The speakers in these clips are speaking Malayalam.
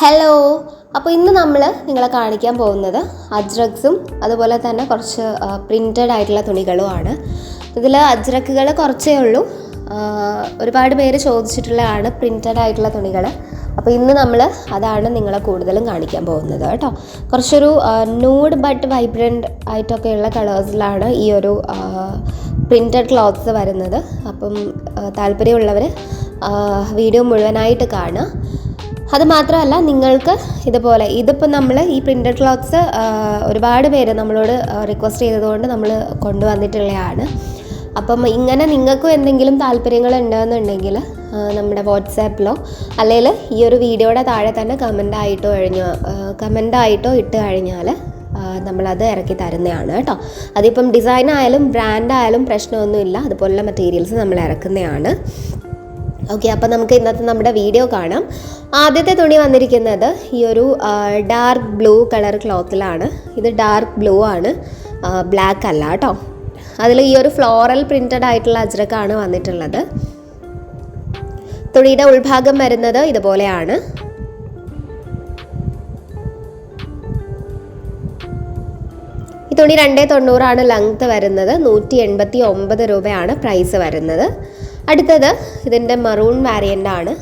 ഹലോ അപ്പോൾ ഇന്ന് നമ്മൾ നിങ്ങളെ കാണിക്കാൻ പോകുന്നത് അജ്രക്സും അതുപോലെ തന്നെ കുറച്ച് പ്രിന്റഡ് ആയിട്ടുള്ള തുണികളുമാണ്. ഇതിൽ അജ്രക്കുകൾ കുറച്ചേ ഉള്ളൂ. ഒരുപാട് പേര് ചോദിച്ചിട്ടുള്ളതാണ് പ്രിന്റഡ് ആയിട്ടുള്ള തുണികൾ അപ്പോൾ ഇന്ന് നമ്മൾ അതാണ് നിങ്ങളെ കൂടുതലും കാണിക്കാൻ പോകുന്നത് കേട്ടോ. കുറച്ചൊരു ന്യൂഡ് ബട്ട് വൈബ്രന്റ് ആയിട്ടൊക്കെയുള്ള കളേഴ്സിലാണ് ഈ ഒരു പ്രിന്റഡ് ക്ലോത്ത്സ് വരുന്നത്. അപ്പം താല്പര്യമുള്ളവർ വീഡിയോ മുഴുവനായിട്ട് കാണുക. അത് മാത്രമല്ല നിങ്ങൾക്ക് ഇതുപോലെ ഇതിപ്പോൾ നമ്മൾ ഈ പ്രിന്റഡ് ക്ലോത്ത്സ് ഒരുപാട് പേര് നമ്മളോട് റിക്വസ്റ്റ് ചെയ്തതുകൊണ്ട് നമ്മൾ കൊണ്ടുവന്നിട്ടുള്ളതാണ് അപ്പം ഇങ്ങനെ നിങ്ങൾക്കും എന്തെങ്കിലും താല്പര്യങ്ങൾ ഉണ്ടെന്നുണ്ടെങ്കിൽ നമ്മുടെ വാട്സാപ്പിലോ അല്ലെങ്കിൽ ഈ ഒരു വീഡിയോയുടെ താഴെ തന്നെ കമന്റായിട്ടോ കഴിഞ്ഞോ കമന്റായിട്ടോ ഇട്ട് കഴിഞ്ഞാൽ നമ്മളത് ഇറക്കി തരുന്നതാണ് കേട്ടോ. അതിപ്പം ഡിസൈൻ ആയാലും ബ്രാൻഡ് ആയാലും പ്രശ്നമൊന്നുമില്ല. അതുപോലുള്ള മെറ്റീരിയൽസ് നമ്മൾ ഇറക്കുന്നതാണ്. ഓക്കെ അപ്പോൾ നമുക്ക് ഇന്നത്തെ നമ്മുടെ വീഡിയോ കാണാം. ആദ്യത്തെ തുണി വന്നിരിക്കുന്നത് ഈ ഒരു ഡാർക്ക് ബ്ലൂ കളർ ക്ലോത്തിലാണ് ഇത് ഡാർക്ക് ബ്ലൂ ആണ്. ബ്ലാക്ക് അല്ല കേട്ടോ. അതിൽ ഈ ഒരു ഫ്ലോറൽ പ്രിന്റഡ് ആയിട്ടുള്ള അജ്രക്കാണ് വന്നിട്ടുള്ളത്. തുണിയുടെ ഉൾഭാഗം വരുന്നത് ഇതുപോലെയാണ്. ഈ തുണി രണ്ടേ തൊണ്ണൂറാണ് ലെങ്ത് വരുന്നത്. നൂറ്റി എൺപത്തി ഒമ്പത് രൂപയാണ് പ്രൈസ് വരുന്നത്. അടുത്തത് ഇതിന്റെ മറൂൺ വാരിയന്റ് ആണ്.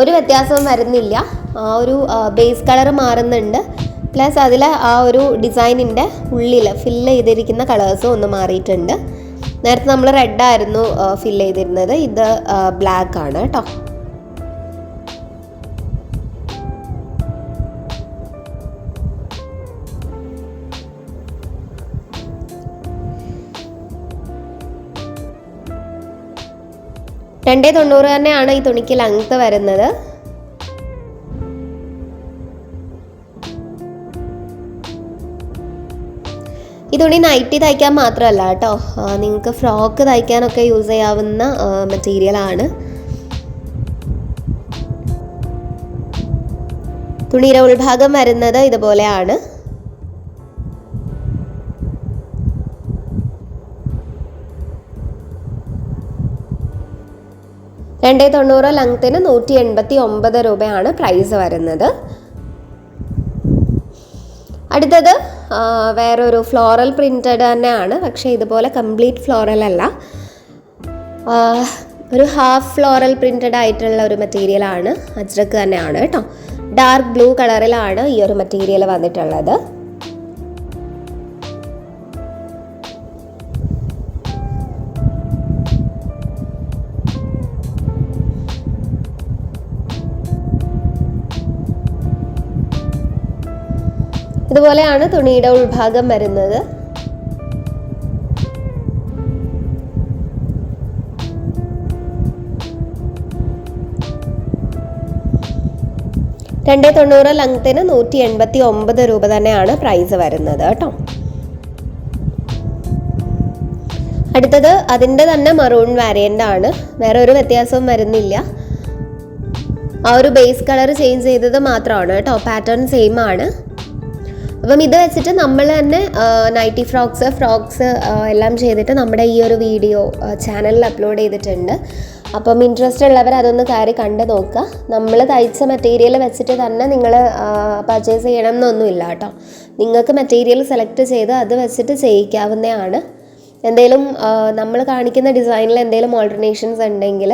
ഒരു വ്യത്യാസവും വരുന്നില്ല. ആ ഒരു ബേസ് കളർ മാറുന്നുണ്ട്. പ്ലസ് അതിൽ ആ ഒരു ഡിസൈനിന്റെ ഉള്ളിൽ ഫില്ല് ചെയ്തിരിക്കുന്ന കളേഴ്സും ഒന്ന് മാറിയിട്ടുണ്ട്. നേരത്തെ നമ്മൾ റെഡ് ആയിരുന്നു ഫില്ല് ചെയ്തിരുന്നത്. ഇത് ബ്ലാക്ക് ആണ് കേട്ടോ രണ്ടേ തൊണ്ണൂറ് തന്നെയാണ് ഈ തുണിക്ക് ലെങ്ത്ത് വരുന്നത്. ഈ തുണി നൈറ്റി തയ്ക്കാൻ മാത്രമല്ല കേട്ടോ. നിങ്ങൾക്ക് ഫ്രോക്ക് തയ്ക്കാനൊക്കെ യൂസ് ചെയ്യാവുന്ന മെറ്റീരിയൽ മെറ്റീരിയലാണ് തുണിയുടെ ഉൾഭാഗം വരുന്നത് ഇതുപോലെയാണ്. രണ്ടേ തൊണ്ണൂറ് ലെങ്ത്തിന് നൂറ്റി എൺപത്തി ഒമ്പത് രൂപയാണ് പ്രൈസ് വരുന്നത്. അടുത്തത് വേറൊരു ഫ്ലോറൽ പ്രിന്റഡ് തന്നെയാണ് പക്ഷേ ഇതുപോലെ കംപ്ലീറ്റ് ഫ്ലോറൽ അല്ല. ഒരു ഹാഫ് ഫ്ലോറൽ പ്രിന്റഡ് ആയിട്ടുള്ള ഒരു മെറ്റീരിയൽ ആണ് അജ്രക്ക് തന്നെയാണ് കേട്ടോ. ഡാർക്ക് ബ്ലൂ കളറിലാണ് ഈ ഒരു മെറ്റീരിയൽ വന്നിട്ടുള്ളത്. ഇതുപോലെയാണ് തുണിയുടെ ഉൾഭാഗം വരുന്നത്. രണ്ടേ തൊണ്ണൂറ് ലങ്ത്തിന് നൂറ്റി എൺപത്തി ഒമ്പത് രൂപ തന്നെയാണ് പ്രൈസ് വരുന്നത് കേട്ടോ. അടുത്തത് അതിന്റെ തന്നെ മറൂൺ വാരിയന്റ് ആണ്. വേറെ ഒരു വ്യത്യാസവും വരുന്നില്ല. ആ ഒരു ബേസ് കളർ ചേഞ്ച് ചെയ്തത് മാത്രമാണ് കേട്ടോ. പാറ്റേൺ സെയിം ആണ്. അപ്പം ഇത് വെച്ചിട്ട് നമ്മൾ തന്നെ നൈറ്റി ഫ്രോക്സ് ഫ്രോക്സ് എല്ലാം ചെയ്തിട്ട് നമ്മുടെ ഈ ഒരു വീഡിയോ ചാനലിൽ അപ്ലോഡ് ചെയ്തിട്ടുണ്ട്. അപ്പം ഇൻട്രസ്റ്റ് ഉള്ളവർ അതൊന്ന് കയറി കണ്ട് നോക്കുക. നമ്മൾ തയ്ച്ച മെറ്റീരിയൽ വെച്ചിട്ട് തന്നെ നിങ്ങൾ പർച്ചേസ് ചെയ്യണം എന്നൊന്നുമില്ല കേട്ടോ. നിങ്ങൾക്ക് മെറ്റീരിയൽ സെലക്ട് ചെയ്ത് അത് വെച്ചിട്ട് ചെയ്യിക്കാവുന്നതാണ്. എന്തെങ്കിലും നമ്മൾ കാണിക്കുന്ന ഡിസൈനിൽ എന്തെങ്കിലും ഓൾട്ടർനേഷൻസ് ഉണ്ടെങ്കിൽ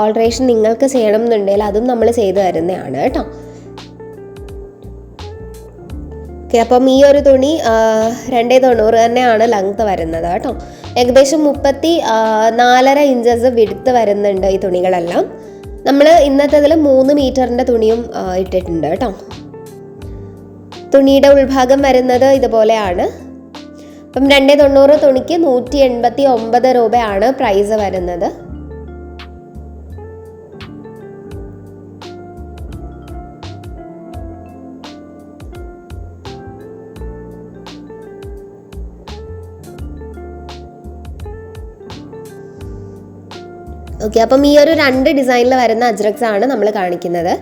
ഓൾട്ടറേഷൻ നിങ്ങൾക്ക് ചെയ്യണം എന്നുണ്ടെങ്കിൽ അതും നമ്മൾ ചെയ്തു തരുന്നതാണ് കേട്ടോ. ഓക്കെ അപ്പം ഈ ഒരു തുണി രണ്ടേ തൊണ്ണൂറ് തന്നെയാണ് ലെങ്ത് വരുന്നത് കേട്ടോ. ഏകദേശം മുപ്പത്തി നാലര ഇഞ്ചസ് വിടുത്ത് വരുന്നുണ്ട് ഈ തുണികളെല്ലാം. നമ്മൾ ഇന്നത്തേതിൽ മൂന്ന് മീറ്ററിന്റെ തുണിയും ഇട്ടിട്ടുണ്ട് കേട്ടോ. തുണിയുടെ ഉൾഭാഗം വരുന്നത് ഇതുപോലെയാണ്. അപ്പം രണ്ടേ തൊണ്ണൂറ് തുണിക്ക് നൂറ്റി എൺപത്തി ഒമ്പത് രൂപയാണ് പ്രൈസ് വരുന്നത്. ഓക്കെ അപ്പം ഈ ഒരു രണ്ട് ഡിസൈനിൽ വരുന്ന അജ്രക്സ് ആണ് നമ്മൾ കാണിക്കുന്നത്.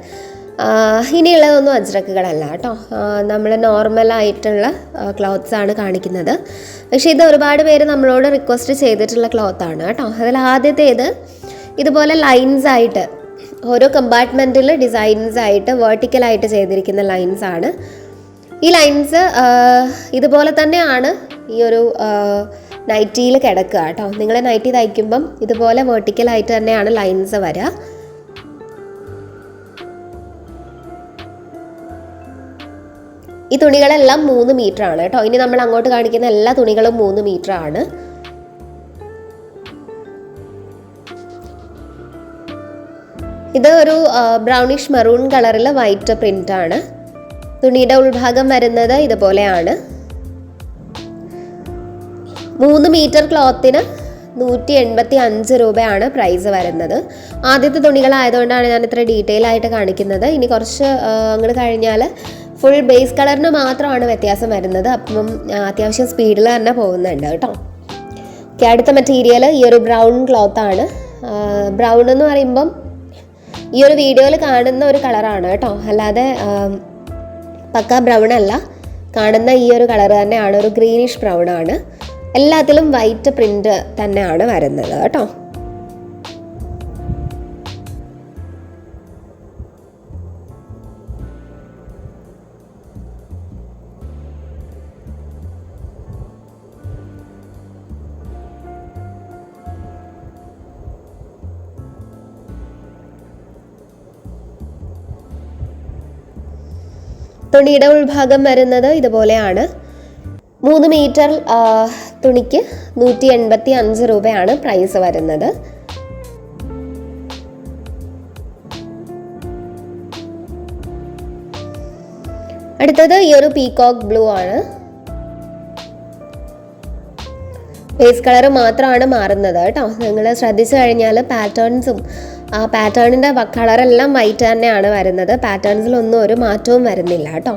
ഇനിയുള്ളതൊന്നും അജ്രക്കുകളല്ല കേട്ടോ. നമ്മൾ നോർമലായിട്ടുള്ള ക്ലോത്ത്സ് ആണ് കാണിക്കുന്നത്. പക്ഷേ ഇത് ഒരുപാട് പേര് നമ്മളോട് റിക്വസ്റ്റ് ചെയ്തിട്ടുള്ള ക്ലോത്ത് ആണ് കേട്ടോ. അതിൽ ആദ്യത്തേത് ഇതുപോലെ ലൈൻസ് ആയിട്ട് ഓരോ കമ്പാർട്ട്മെന്റിൽ ഡിസൈൻസ് ആയിട്ട് വേർട്ടിക്കലായിട്ട് ചെയ്തിരിക്കുന്ന ലൈൻസ് ആണ്. ഈ ലൈൻസ് ഇതുപോലെ തന്നെയാണ് ഈ ഒരു നൈറ്റിയിൽ കിടക്കുക കേട്ടോ. നിങ്ങൾ നൈറ്റി തയ്ക്കുമ്പം ഇതുപോലെ വേർട്ടിക്കലായിട്ട് തന്നെയാണ് ലൈൻസ് വരിക ഈ തുണികളെല്ലാം മൂന്ന് മീറ്റർ ആണ് കേട്ടോ. ഇനി നമ്മൾ അങ്ങോട്ട് കാണിക്കുന്ന എല്ലാ തുണികളും മൂന്ന് മീറ്റർ ആണ്. ഇത് ഒരു ബ്രൗണിഷ് മെറൂൺ കളറിലെ വൈറ്റ് പ്രിന്റ് ആണ്. തുണിയുടെ ഉൾഭാഗം വരുന്നത് ഇതുപോലെയാണ്. മൂന്ന് മീറ്റർ ക്ലോത്തിന് നൂറ്റി എൺപത്തി അഞ്ച് രൂപയാണ് പ്രൈസ് വരുന്നത്. ആദ്യത്തെ തുണികളായതുകൊണ്ടാണ് ഞാൻ ഇത്ര ഡീറ്റെയിൽ ആയിട്ട് കാണിക്കുന്നത്. ഇനി കുറച്ച് അങ്ങോട്ട് കഴിഞ്ഞാൽ ഫുൾ ബേസ് കളറിന് മാത്രമാണ് വ്യത്യാസം വരുന്നത്. അപ്പം അത്യാവശ്യം സ്പീഡിൽ തന്നെ പോകുന്നുണ്ട് കേട്ടോ. ഓക്കെ അടുത്ത മെറ്റീരിയൽ ഈ ഒരു ബ്രൗൺ ക്ലോത്ത് ആണ്. ബ്രൗൺ എന്ന് പറയുമ്പം ഈ ഒരു വീഡിയോയിൽ കാണുന്ന ഒരു കളറാണ് കേട്ടോ. അല്ലാതെ പക്ക ബ്രൗൺ അല്ല. കാണുന്ന ഈ ഒരു കളർ തന്നെയാണ്. ഒരു ഗ്രീനിഷ് ബ്രൗൺ ആണ്. എല്ലാത്തിലും വൈറ്റ് പ്രിന്റ് തന്നെയാണ് വരുന്നത് കേട്ടോ. തുണിയുടെ ഉൾഭാഗം വരുന്നത് ഇതുപോലെയാണ്. മൂന്ന് മീറ്റർ തുണിക്ക് നൂറ്റി എൺപത്തി അഞ്ച് രൂപയാണ് പ്രൈസ് വരുന്നത്. അടുത്തത് ഈ ഒരു പീകോക്ക് ബ്ലൂ ആണ്. ബേസ് കളർ മാത്രമാണ് മാറുന്നത് കേട്ടോ. നിങ്ങൾ ശ്രദ്ധിച്ചു കഴിഞ്ഞാൽ പാറ്റേൺസും ആ പാറ്റേണിന്റെ കളറെല്ലാം വൈറ്റ് തന്നെയാണ് വരുന്നത്. പാറ്റേൺസിലൊന്നും ഒരു മാറ്റവും വരുന്നില്ല കേട്ടോ.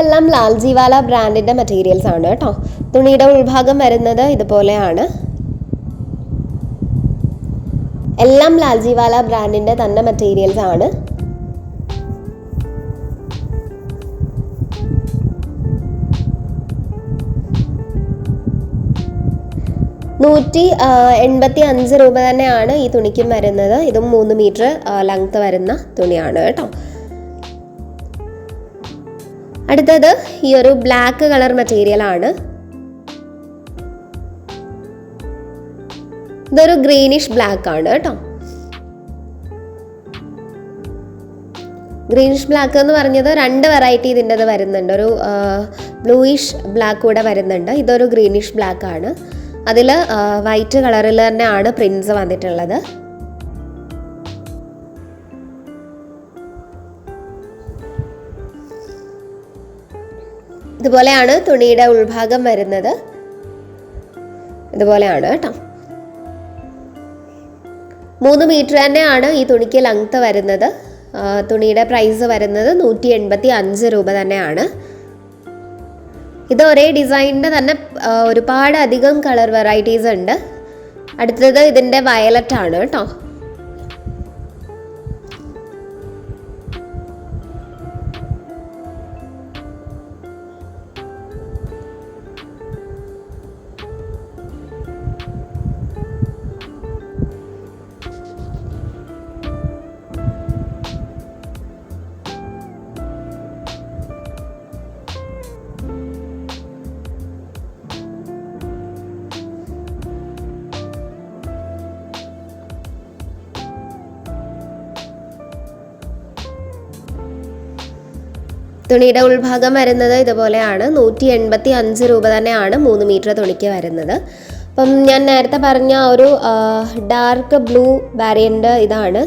ഇതെല്ലാം ലാൽജിവാല ബ്രാൻഡിന്റെ മെറ്റീരിയൽസ് ആണ് കേട്ടോ. തുണിയുടെ ഉൾഭാഗം വരുന്നത് ഇതുപോലെയാണ്. എല്ലാം ലാൽജിവാല ബ്രാൻഡിന്റെ തന്നെ മെറ്റീരിയൽസ് ആണ്. നൂറ്റി എൺപത്തി അഞ്ച് രൂപ തന്നെയാണ് ഈ തുണിക്കും വരുന്നത്. ഇതും മൂന്ന് മീറ്റർ ലെങ്ത് വരുന്ന തുണിയാണ് കേട്ടോ. അടുത്തത് ഈ ഒരു ബ്ലാക്ക് കളർ മെറ്റീരിയൽ ആണ്. ഇതൊരു ഗ്രീനിഷ് ബ്ലാക്ക് ആണ് കേട്ടോ. ഗ്രീനിഷ് ബ്ലാക്ക് എന്ന് പറഞ്ഞത് രണ്ട് വെറൈറ്റി ഇതിന്റെത് വരുന്നുണ്ട്. ഒരു ബ്ലൂയിഷ് ബ്ലാക്ക് കൂടെ വരുന്നുണ്ട്. ഇതൊരു ഗ്രീനിഷ് ബ്ലാക്ക് ആണ്. അതിൽ വൈറ്റ് കളറിൽ തന്നെയാണ് പ്രിൻസ് വന്നിട്ടുള്ളത്. ഇതുപോലെയാണ് തുണിയുടെ ഉൾഭാഗം വരുന്നത്. ഇതുപോലെയാണ് കേട്ടോ. മൂന്ന് മീറ്റർ തന്നെയാണ് ഈ തുണിക്ക് ലെങ്ത്ത് വരുന്നത്. തുണിയുടെ പ്രൈസ് വരുന്നത് നൂറ്റി എൺപത്തി അഞ്ച് രൂപ തന്നെയാണ്. ഇത് ഒരേ ഡിസൈനിന്റെ തന്നെ ഒരുപാട് അധികം കളർ വെറൈറ്റീസ് ഉണ്ട്. അടുത്തത് ഇതിന്റെ വയലറ്റ് ആണ് കേട്ടോ. തുണിയുടെ ഉൾഭാഗം വരുന്നത് ഇതുപോലെയാണ്. നൂറ്റി എൺപത്തി അഞ്ച് രൂപ തന്നെയാണ് മൂന്ന് മീറ്റർ തുണിക്ക് വരുന്നത്. അപ്പം ഞാൻ നേരത്തെ പറഞ്ഞ ഒരു ഡാർക്ക് ബ്ലൂ വാരിയന്റ് ഇതാണ്.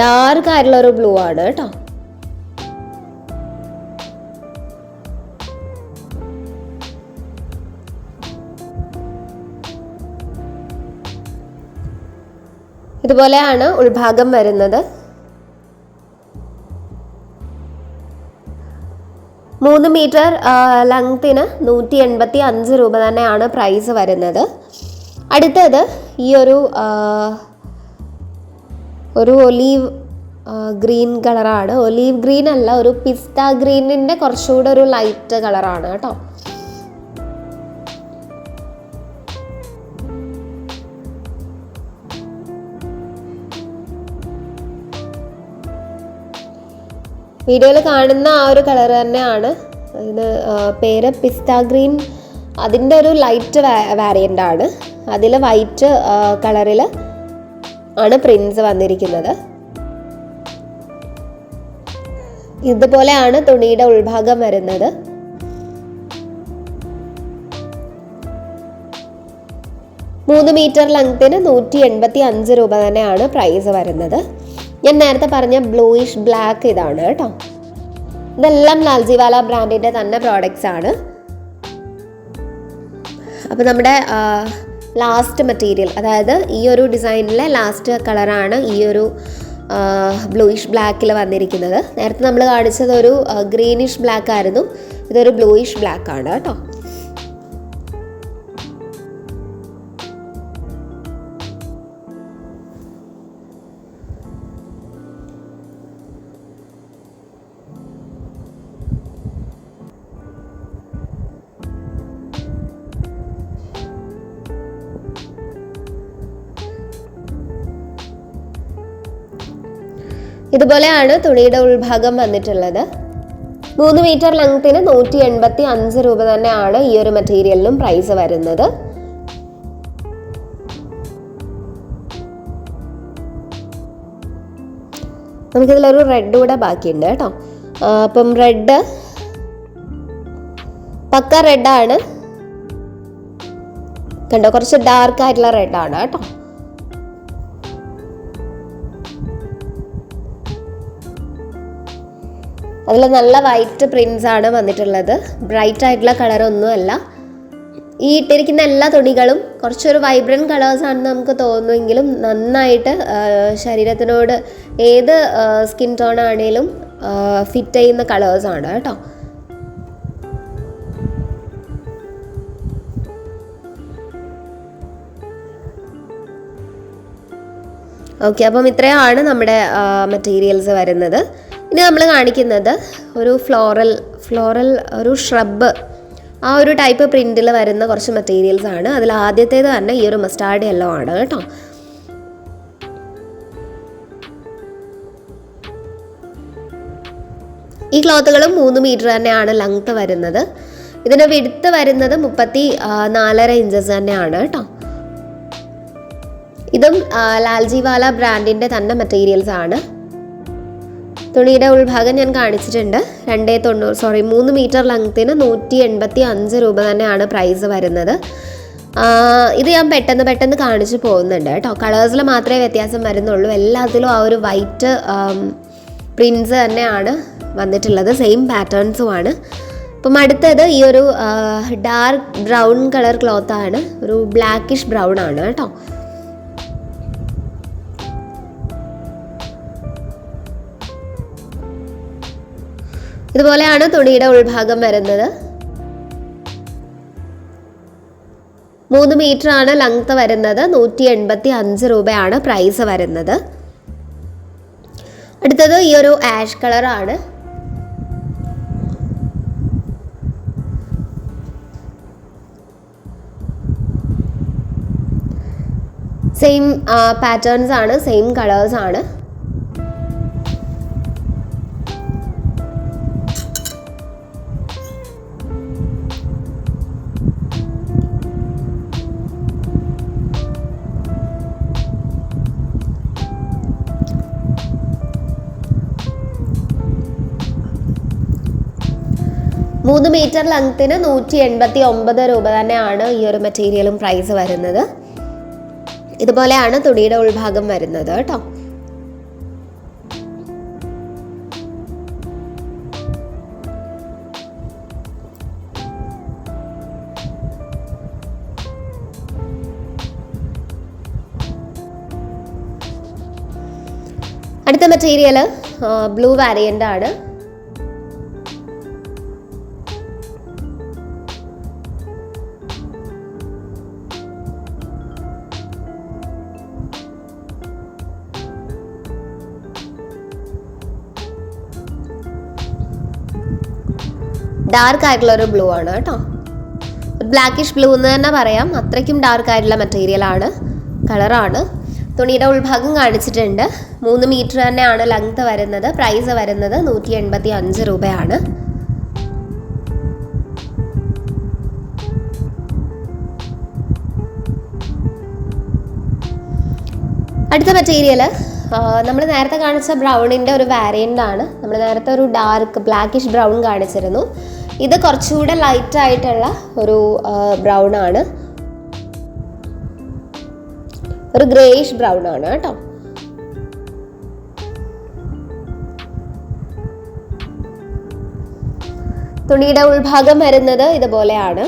ഡാർക്ക് ആയിട്ടുള്ള ഒരു ബ്ലൂ ആണ് കേട്ടോ. ഇതുപോലെയാണ് ഉൾഭാഗം വരുന്നത്. മൂന്ന് മീറ്റർ ലെങ്ത്തിന് നൂറ്റി എൺപത്തി അഞ്ച് രൂപ തന്നെയാണ് പ്രൈസ് വരുന്നത്. അടുത്തത് ഈ ഒരു ഒരു ഒലീവ് ഗ്രീൻ കളറാണ് ഒലീവ് ഗ്രീൻ അല്ല ഒരു പിസ്ത ഗ്രീനിന്റെ കുറച്ചുകൂടെ ഒരു ലൈറ്റ് കളറാണ് കേട്ടോ. വീഡിയോയിൽ കാണുന്ന ആ ഒരു കളർ തന്നെയാണ്. ഇതിന് പേര് പിസ്ത ഗ്രീൻ. അതിന്റെ ഒരു ലൈറ്റ് വാരിയന്റ് ആണ്. അതിൽ വൈറ്റ് കളറിൽ ആണ് പ്രിൻസ് വന്നിരിക്കുന്നത്. ഇതുപോലെയാണ് തുണിയുടെ ഉൾഭാഗം വരുന്നത്. മൂന്ന് മീറ്റർ ലെങ്ത്തിന് നൂറ്റി എൺപത്തി അഞ്ച് രൂപ തന്നെയാണ് പ്രൈസ് വരുന്നത്. ഞാൻ നേരത്തെ പറഞ്ഞ ബ്ലൂയിഷ് ബ്ലാക്ക് ഇതാണ് കേട്ടോ. ഇതെല്ലാം ലാൽജിവാല ബ്രാൻഡിന്റെ തന്നെ പ്രോഡക്റ്റ്സ് ആണ്. അപ്പോൾ നമ്മുടെ ലാസ്റ്റ് മെറ്റീരിയൽ അതായത് ഈ ഒരു ഡിസൈനിലെ ലാസ്റ്റ് കളറാണ് ഈ ഒരു ബ്ലൂയിഷ് ബ്ലാക്കിൽ വന്നിരിക്കുന്നത്. നേരത്തെ നമ്മൾ കാണിച്ചത് ഒരു ഗ്രീനിഷ് ബ്ലാക്ക് ആയിരുന്നു. ഇതൊരു ബ്ലൂയിഷ് ബ്ലാക്ക് ആണ് കേട്ടോ. ഇതുപോലെയാണ് തുണിയുടെ ഉൾഭാഗം വന്നിട്ടുള്ളത്. മൂന്ന് മീറ്റർ ലെങ്ത്തിന് നൂറ്റി എൺപത്തി അഞ്ച് രൂപ തന്നെയാണ് ഈ ഒരു മെറ്റീരിയലിനും പ്രൈസ് വരുന്നത്. നമുക്കിതിലൊരു റെഡ് കൂടെ ബാക്കിയുണ്ട് കേട്ടോ. അപ്പം റെഡ് പക്ക റെഡാണ് കണ്ടോ കുറച്ച് ഡാർക്ക് ആയിട്ടുള്ള റെഡാണ് കേട്ടോ. അതിൽ നല്ല വൈറ്റ് പ്രിൻസ് ആണ് വന്നിട്ടുള്ളത്. ബ്രൈറ്റ് ആയിട്ടുള്ള കളറൊന്നുമല്ല ഈ ഇട്ടിരിക്കുന്ന എല്ലാ തുണികളും കുറച്ചൊരു വൈബ്രന്റ് കളേഴ്സ് ആണെന്ന് നമുക്ക് തോന്നുമെങ്കിലും നന്നായിട്ട് ശരീരത്തിനോട് ഏത് സ്കിൻ ടോൺ ആണെങ്കിലും ഫിറ്റ് ചെയ്യുന്ന കളേഴ്സ് ആണ് കേട്ടോ. ഓക്കെ അപ്പം ഇത്രയാണ് നമ്മുടെ മെറ്റീരിയൽസ് വരുന്നത്. ഇനി നമ്മൾ കാണിക്കുന്നത് ഒരു ഫ്ലോറൽ ഫ്ലോറൽ ഒരു ഷ്രബ് ആ ഒരു ടൈപ്പ് പ്രിന്റിൽ വരുന്ന കുറച്ച് മെറ്റീരിയൽസ് ആണ്. അതിൽ ആദ്യത്തേത് തന്നെ ഈ ഒരു മസ്റ്റാർഡ് യെല്ലോ ആണ് കേട്ടോ. ഈ ക്ലോത്തുകളും മൂന്ന് മീറ്റർ തന്നെയാണ് ലെങ്ത് വരുന്നത്. ഇതിന് വിടുത്ത് വരുന്നത് മുപ്പത്തി നാലര ഇഞ്ചസ് തന്നെയാണ് കേട്ടോ. ഇതും ലാൽജിവാല ബ്രാൻഡിന്റെ തന്നെ മെറ്റീരിയൽസ് ആണ്. തുണിയുടെ ഉൾഭാഗം ഞാൻ കാണിച്ചിട്ടുണ്ട്. രണ്ടേ തൊണ്ണൂറ് സോറി മൂന്ന് മീറ്റർ ലെങ്ത്തിന് നൂറ്റി എൺപത്തി അഞ്ച് രൂപ തന്നെയാണ് പ്രൈസ് വരുന്നത്. ഇത് ഞാൻ പെട്ടെന്ന് പെട്ടെന്ന് കാണിച്ചു പോകുന്നുണ്ട് കേട്ടോ. കളേഴ്സിൽ മാത്രമേ വ്യത്യാസം വരുന്നുള്ളൂ. എല്ലാത്തിലും ആ ഒരു വൈറ്റ് പ്രിൻസ് തന്നെയാണ് വന്നിട്ടുള്ളത്. സെയിം പാറ്റേൺസും ആണ്. അപ്പം അടുത്തത് ഈ ഒരു ഡാർക്ക് ബ്രൗൺ കളർ ക്ലോത്താണ് ഒരു ബ്ലാക്കിഷ് ബ്രൗൺ ആണ് കേട്ടോ. ഇതുപോലെയാണ് തുണിയുടെ ഉൾഭാഗം വരുന്നത്. മൂന്ന് മീറ്റർ ആണ് ലെങ്ത് വരുന്നത്. നൂറ്റി എൺപത്തി അഞ്ച് രൂപയാണ് പ്രൈസ് വരുന്നത്. അടുത്തത് ഈ ഒരു ആഷ് കളറാണ് സെയിം പാറ്റേൺസ് ആണ് സെയിം കളേഴ്സ് ആണ്. മൂന്ന് മീറ്റർ ലെങ്ത്തിന് നൂറ്റി എൺപത്തി ഒമ്പത് രൂപ തന്നെയാണ് ഈ ഒരു മെറ്റീരിയലും പ്രൈസ് വരുന്നത്. ഇതുപോലെയാണ് തുണിയുടെ ഉൾഭാഗം വരുന്നത് കേട്ടോ. അടുത്ത മെറ്റീരിയൽ ബ്ലൂ വാരിയന്റ് ആണ്. ഡാർക്ക് ആയിട്ടുള്ള ഒരു ബ്ലൂ ആണ് കേട്ടോ. ബ്ലാക്കിഷ് ബ്ലൂ എന്ന് തന്നെ പറയാം. അത്രയ്ക്കും ഡാർക്ക് ആയിട്ടുള്ള മെറ്റീരിയൽ ആണ്. കളറാണ് തുണിയുടെ ഉൾഭാഗം കാണിച്ചിട്ടുണ്ട്. മൂന്ന് മീറ്റർ തന്നെയാണ് ലെങ്ത് വരുന്നത്. പ്രൈസ് വരുന്നത് നൂറ്റി എൺപത്തി അഞ്ച് രൂപയാണ്. അടുത്ത മെറ്റീരിയൽ നമ്മൾ നേരത്തെ കാണിച്ച ബ്രൗണിന്റെ ഒരു വാരിയന്റ് ആണ്. നമ്മൾ നേരത്തെ ഒരു ഡാർക്ക് ബ്ലാക്കിഷ് ബ്രൗൺ കാണിച്ചിരുന്നു. ഇത് കുറച്ചുകൂടെ ലൈറ്റ് ആയിട്ടുള്ള ഒരു ബ്രൗൺ ആണ്. ഒരു ഗ്രേയിഷ് ബ്രൗൺ ആണ് കേട്ടോ. തുണിയുടെ ഉൾഭാഗം വരുന്നത് ഇതുപോലെയാണ്.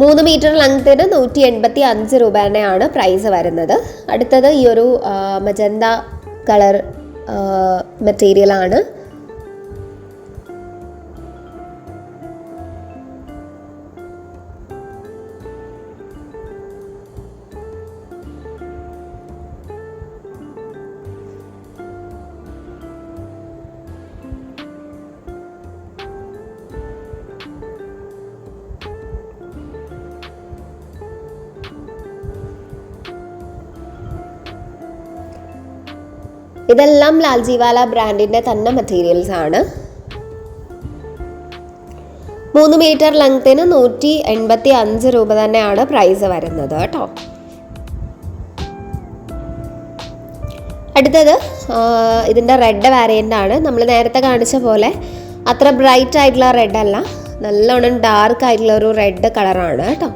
മൂന്ന് മീറ്റർ ലെങ്ത്തിന് നൂറ്റി എൺപത്തി അഞ്ച് രൂപേനെയാണ് പ്രൈസ് വരുന്നത്. അടുത്തത് ഈ ഒരു മജന്ത കളർ മെറ്റീരിയൽ ഇതെല്ലാം ലാൽജിവാല ബ്രാൻഡിന്റെ തന്നെ മെറ്റീരിയൽസ് ആണ്. മൂന്ന് മീറ്റർ ലെങ്ത്തിന് നൂറ്റി എൺപത്തി അഞ്ച് രൂപ തന്നെയാണ് പ്രൈസ് വരുന്നത് കേട്ടോ. അടുത്തത് ഇതിന്റെ റെഡ് വാരിയന്റ് ആണ്. നമ്മൾ നേരത്തെ കാണിച്ച പോലെ അത്ര ബ്രൈറ്റ് ആയിട്ടുള്ള റെഡ് അല്ല. നല്ലോണം ഡാർക്ക് ആയിട്ടുള്ള ഒരു റെഡ് കളറാണ് കേട്ടോ.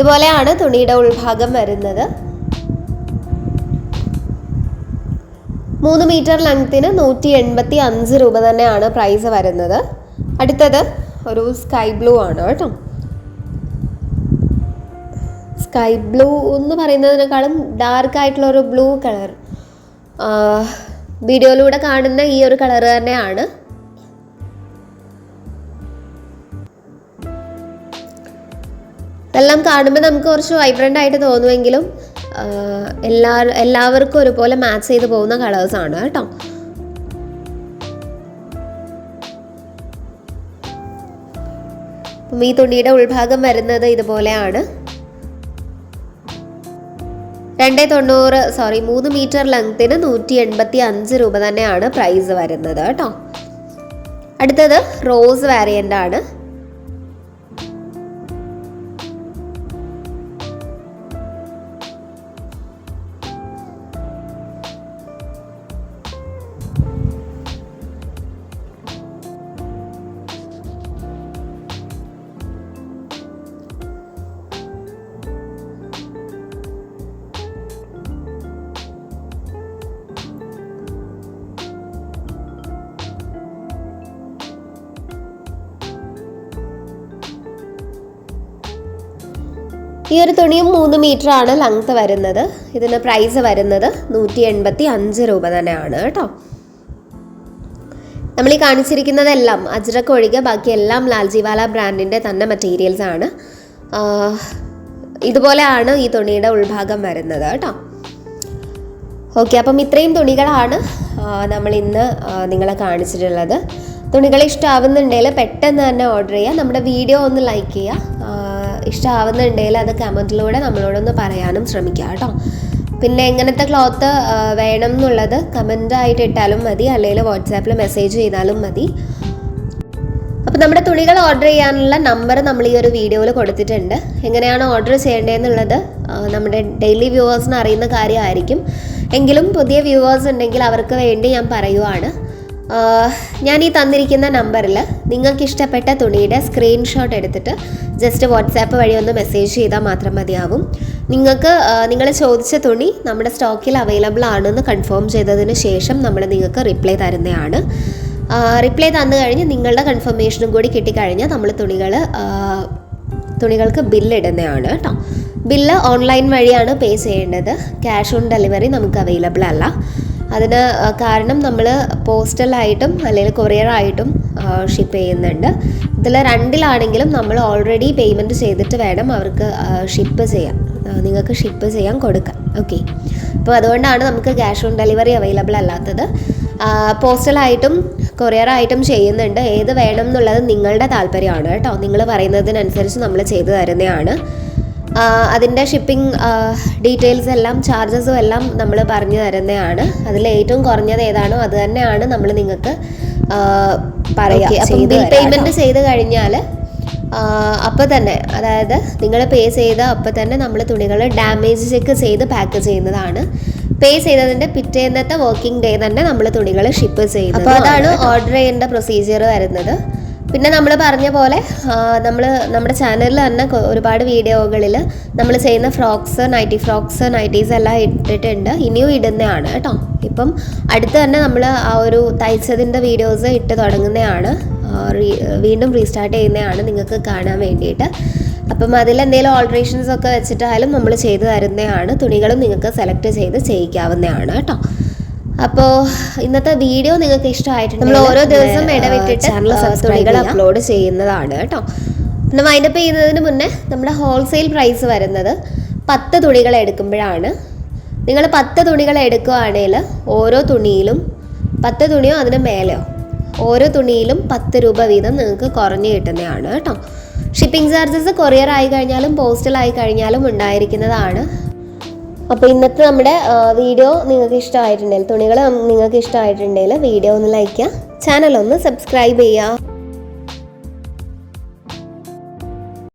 ഇതുപോലെയാണ് തുണിയുടെ ഉൾഭാഗം വരുന്നത്. മൂന്ന് മീറ്റർ ലെങ്ത്തിന് നൂറ്റി എൺപത്തി അഞ്ച് രൂപ തന്നെയാണ് പ്രൈസ് വരുന്നത്. അടുത്തത് ഒരു സ്കൈ ബ്ലൂ ആണ് കേട്ടോ. സ്കൈ ബ്ലൂ എന്ന് പറയുന്നതിനേക്കാളും ഡാർക്ക് ആയിട്ടുള്ള ഒരു ബ്ലൂ കളർ വീഡിയോയിലൂടെ കാണുന്ന ഈ ഒരു കളർ തന്നെയാണ്. ഇതെല്ലാം കാണുമ്പോൾ നമുക്ക് കുറച്ച് വൈബ്രന്റ് ആയിട്ട് തോന്നുമെങ്കിലും എല്ലാ എല്ലാവർക്കും ഒരുപോലെ മാച്ച് ചെയ്ത് പോകുന്ന കളേഴ്സാണ് കേട്ടോ. അപ്പം ഈ തുണിയുടെ ഉൾഭാഗം വരുന്നത് ഇതുപോലെയാണ്. രണ്ടേ തൊണ്ണൂറ് സോറി മൂന്ന് മീറ്റർ ലെങ്ത്തിന് നൂറ്റി എൺപത്തി അഞ്ച് രൂപ തന്നെയാണ് പ്രൈസ് വരുന്നത് കേട്ടോ. അടുത്തത് റോസ് വാരിയന്റ് ആണ്. ഈ ഒരു തുണിയും മൂന്ന് മീറ്റർ ആണ് ലെങ്ത് വരുന്നത്. ഇതിന് പ്രൈസ് വരുന്നത് നൂറ്റി എൺപത്തി അഞ്ച് രൂപ തന്നെയാണ് കേട്ടോ. നമ്മൾ ഈ കാണിച്ചിരിക്കുന്നതെല്ലാം അജ്രക്ക് ഒഴികെ ബാക്കി എല്ലാം ലാൽജിവാല ബ്രാൻഡിന്റെ തന്നെ മെറ്റീരിയൽസ് ആണ്. ഇതുപോലെയാണ് ഈ തുണിയുടെ ഉൾഭാഗം വരുന്നത് കേട്ടോ. ഓക്കെ അപ്പം ഇത്രയും തുണികളാണ് നമ്മൾ ഇന്ന് നിങ്ങളെ കാണിച്ചിട്ടുള്ളത്. തുണികൾ ഇഷ്ടമാവുന്നുണ്ടെങ്കിൽ പെട്ടെന്ന് തന്നെ ഓർഡർ ചെയ്യുക. നമ്മുടെ വീഡിയോ ഒന്ന് ലൈക്ക് ചെയ്യുക. ഇഷ്ടമാവുന്നുണ്ടെങ്കിൽ അത് കമന്റിലൂടെ നമ്മളോടൊന്ന് പറയാനും ശ്രമിക്കുക കേട്ടോ. പിന്നെ എങ്ങനത്തെ ക്ലോത്ത് വേണം എന്നുള്ളത് കമന്റായിട്ട് ഇട്ടാലും മതി അല്ലെങ്കിൽ വാട്സാപ്പിൽ മെസ്സേജ് ചെയ്താലും മതി. അപ്പോൾ നമ്മുടെ തുണികൾ ഓർഡർ ചെയ്യാനുള്ള നമ്പർ നമ്മൾ ഈ ഒരു വീഡിയോയിൽ കൊടുത്തിട്ടുണ്ട്. എങ്ങനെയാണ് ഓർഡർ ചെയ്യേണ്ടതെന്നുള്ളത് നമ്മുടെ ഡെയിലി വ്യൂവേഴ്സിന് അറിയുന്ന കാര്യമായിരിക്കും. എങ്കിലും പുതിയ വ്യൂവേഴ്സ് ഉണ്ടെങ്കിൽ അവർക്ക് വേണ്ടി ഞാൻ പറയുവാണ്. ഞാൻ ഈ തന്നിരിക്കുന്ന നമ്പറിൽ നിങ്ങൾക്ക് ഇഷ്ടപ്പെട്ട തുണിയുടെ സ്ക്രീൻഷോട്ട് എടുത്തിട്ട് ജസ്റ്റ് വാട്സാപ്പ് വഴി ഒന്ന് മെസ്സേജ് ചെയ്താൽ മാത്രം മതിയാവും. നിങ്ങൾക്ക് നിങ്ങൾ ചോദിച്ച തുണി നമ്മുടെ സ്റ്റോക്കിൽ അവൈലബിൾ ആണെന്ന് കൺഫേം ചെയ്തതിന് ശേഷം നമ്മൾ നിങ്ങൾക്ക് റിപ്ലൈ തരുന്നതാണ്. റിപ്ലൈ തന്നു കഴിഞ്ഞ് നിങ്ങളുടെ കൺഫർമേഷനും കൂടി കിട്ടിക്കഴിഞ്ഞാൽ നമ്മൾ തുണികൾ തുണികൾക്ക് ബില്ലിടുന്നതാണ് കേട്ടോ ബില്ല് ഓൺലൈൻ വഴിയാണ് പേ ചെയ്യേണ്ടത്. ക്യാഷ് ഓൺ ഡെലിവറി നമുക്ക് അവൈലബിൾ അല്ല. അതിന് കാരണം നമ്മൾ പോസ്റ്റലായിട്ടും അല്ലെങ്കിൽ കൊറിയറായിട്ടും ഷിപ്പ് ചെയ്യുന്നുണ്ട്. ഇതിൽ രണ്ടിലാണെങ്കിലും നമ്മൾ ഓൾറെഡി പേയ്മെന്റ് ചെയ്തിട്ട് വേണം അവർക്ക് ഷിപ്പ് ചെയ്യാൻ. നിങ്ങൾക്ക് ഷിപ്പ് ചെയ്യാൻ കൊടുക്കാം ഓക്കെ. അപ്പോൾ അതുകൊണ്ടാണ് നമുക്ക് ക്യാഷ് ഓൺ ഡെലിവറി അവൈലബിൾ അല്ലാത്തത്. പോസ്റ്റലായിട്ടും കൊറിയറായിട്ടും ചെയ്യുന്നുണ്ട്. ഏത് വേണം എന്നുള്ളത് നിങ്ങളുടെ താല്പര്യമാണ് കേട്ടോ. നിങ്ങൾ പറയുന്നതിനനുസരിച്ച് നമ്മൾ ചെയ്തു തരുന്നതാണ്. അതിന്റെ ഷിപ്പിംഗ് ഡീറ്റെയിൽസ് എല്ലാം ചാർജസും എല്ലാം നമ്മൾ പറഞ്ഞു തരുന്നതാണ്. അതിൽ ഏറ്റവും കുറഞ്ഞത് ഏതാണോ അത് തന്നെയാണ് നമ്മൾ നിങ്ങൾക്ക് പറയാം ബിൽ പേയ്മെന്റ് ചെയ്ത് കഴിഞ്ഞാൽ അപ്പോൾ തന്നെ അതായത് നിങ്ങൾ പേ ചെയ്ത അപ്പോൾ തന്നെ നമ്മൾ തുണികൾ ഡാമേജ് ചെക്ക് ചെയ്ത് പാക്ക് ചെയ്യുന്നതാണ്. പേ ചെയ്തതിന്റെ പിറ്റേന്നത്തെ വർക്കിംഗ് ഡേ തന്നെ നമ്മൾ തുണികൾ ഷിപ്പ് ചെയ്യുന്നത് അപ്പോൾ അതാണ് ഓർഡർ ചെയ്യേണ്ട പ്രൊസീജിയർ വരുന്നത്. പിന്നെ നമ്മൾ പറഞ്ഞ പോലെ നമ്മൾ നമ്മുടെ ചാനലിൽ തന്നെ ഒരുപാട് വീഡിയോകളിൽ നമ്മൾ ചെയ്യുന്ന ഫ്രോക്സ് നൈറ്റി ഫ്രോക്സ് നൈറ്റീസ് എല്ലാം ഇട്ടിട്ടുണ്ട്. ഇനിയും ഇടുന്നതാണ് കേട്ടോ. ഇപ്പം അടുത്ത് തന്നെ നമ്മൾ ആ ഒരു തയ്ച്ചതിന്റെ വീഡിയോസ് ഇട്ട് തുടങ്ങുന്നതാണ്. വീണ്ടും റീസ്റ്റാർട്ട് ചെയ്യുന്നതാണ് നിങ്ങൾക്ക് കാണാൻ വേണ്ടിയിട്ട്. അപ്പം അതിൽ എന്തെങ്കിലും ഓൾട്രേഷൻസ് ഒക്കെ വെച്ചിട്ടായാലും നമ്മൾ ചെയ്തു തരുന്നതാണ്. തുണികളും നിങ്ങൾക്ക് സെലക്ട് ചെയ്ത് ചെയ്യിക്കാവുന്നതാണ് കേട്ടോ. അപ്പോൾ ഇന്നത്തെ വീഡിയോ നിങ്ങൾക്ക് ഇഷ്ടമായിട്ടുണ്ട്. നമ്മൾ ഓരോ ദിവസം ഇടവിട്ടിട്ട് ചാനൽ തുണികൾ അപ്ലോഡ് ചെയ്യുന്നതാണ് കേട്ടോ. പിന്നെ വൈൻഡപ്പ് ചെയ്യുന്നതിന് മുന്നേ നമ്മുടെ ഹോൾസെയിൽ പ്രൈസ് വരുന്നത് പത്ത് തുണികൾ എടുക്കുമ്പോഴാണ്. നിങ്ങൾ പത്ത് തുണികൾ എടുക്കുകയാണെങ്കിൽ ഓരോ തുണിയിലും പത്ത് തുണിയോ അതിന് മേലെയോ ഓരോ തുണിയിലും പത്ത് രൂപ വീതം നിങ്ങൾക്ക് കുറഞ്ഞ് കിട്ടുന്നതാണ് കേട്ടോ. ഷിപ്പിംഗ് ചാർജസ് കൊറിയർ ആയി കഴിഞ്ഞാലും പോസ്റ്റൽ ആയി കഴിഞ്ഞാലും ഉണ്ടായിരിക്കുന്നതാണ്. അപ്പോൾ ഇന്നത്തെ നമ്മുടെ വീഡിയോ നിങ്ങൾക്ക് ഇഷ്ടമായിട്ടുണ്ടെങ്കിൽ തുണികൾ നിങ്ങൾക്ക് ഇഷ്ടമായിട്ടുണ്ടെങ്കിൽ വീഡിയോ ഒന്ന് ലൈക്ക് ചെയ്യുക. ചാനൽ ഒന്ന് സബ്സ്ക്രൈബ് ചെയ്യുക.